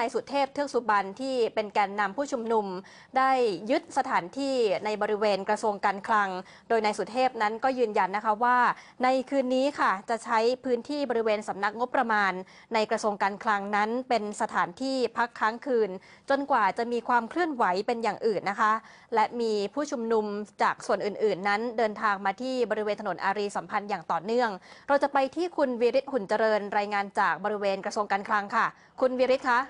นายสุเทพเทือกสุบรรณที่เป็นแกนนำผู้ชุมนุม ได้ยึดสถานที่ในบริเวณกระทรวงการคลัง โดยนายสุเทพนั้นก็ยืนยันนะคะว่า ในคืนนี้ค่ะจะใช้พื้นที่บริเวณสำนักงบประมาณ ในกระทรวงการคลังนั้น เป็นสถานที่พักค้างคืน จนกว่าจะมีความเคลื่อนไหวเป็นอย่างอื่นนะคะ และมีผู้ชุมนุมจากส่วนอื่น ๆ นั้น เดินทางมาที่บริเวณถนนอารีสัมพันธ์อย่างต่อเนื่อง เราจะไปที่คุณวิริศหุ่นเจริญรายงานจากบริเวณกระทรวงการคลังค่ะ คุณวิริศคะ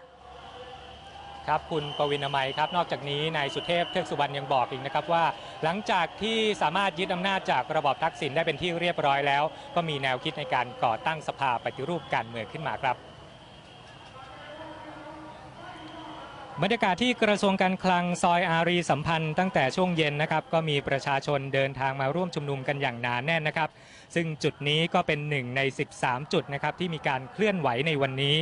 ครับคุณปวินามัยครับนอกจากนี้นายสุเทพเทือกสุบรรณยังบอกอีกนะครับว่า หลังจากที่สามารถยึดอำนาจจากระบอบทักษิณได้เป็นที่เรียบร้อยแล้ว ก็มีแนวคิดในการก่อตั้งสภาปฏิรูปการเมืองขึ้นมาครับบรรยากาศที่กระทรวงการคลังซอยอารีสัมพันธ์ตั้งแต่ช่วงเย็นนะครับ ก็มีประชาชนเดินทางมาร่วมชุมนุมกันอย่างหนาแน่นนะครับ ซึ่งจุดนี้ก็เป็นหนึ่งใน 13 จุดนะครับที่มีการเคลื่อนไหวในวันนี้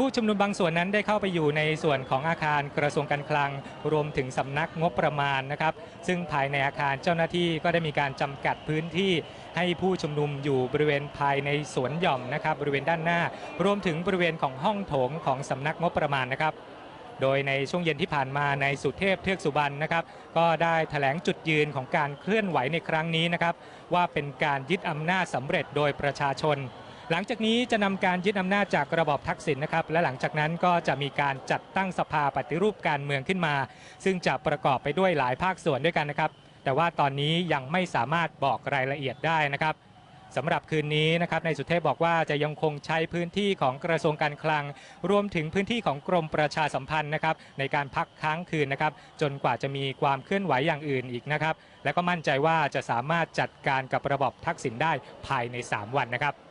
ผู้ชุมนุมบางส่วนนั้นได้เข้าไปอยู่ในส่วนของอาคารกระทรวงการคลัง รวมถึงสำนักงบประมาณนะครับ ซึ่งภายในอาคารเจ้าหน้าที่ก็ได้มีการจำกัดพื้นที่ให้ผู้ชุมนุมอยู่บริเวณภายในสวนหย่อมนะครับ บริเวณด้านหน้า รวมถึงบริเวณของห้องโถงของสำนักงบประมาณนะครับโดยในช่วงเย็นที่ผ่านมาในสุเทพเทือกสุบรรณนะครับ ก็ได้แถลงจุดยืนของการเคลื่อนไหวในครั้งนี้นะครับ ว่าเป็นการยึดอำนาจสำเร็จโดยประชาชน หลังจากนี้จะนำการยึดอำนาจจากระบอบทักษิณนะครับ และหลังจากนั้นก็จะมีการจัดตั้งสภาปฏิรูปการเมืองขึ้นมา ซึ่งจะประกอบไปด้วยหลายภาคส่วนด้วยกันนะครับ แต่ว่าตอนนี้ยังไม่สามารถบอกรายละเอียดได้นะครับสำหรับคืนนี้นะครับนายสุเทพบอกว่าจะยังคงใช้พื้นที่ของกระทรวงการคลัง รวมถึงพื้นที่ของกรมประชาสัมพันธ์นะครับในการพักค้างคืนนะครับ จนกว่าจะมีความเคลื่อนไหวอย่างอื่นอีกนะครับ และก็มั่นใจว่าจะสามารถจัดการกับระบอบทักษิณได้ภายใน 3 วันนะครับ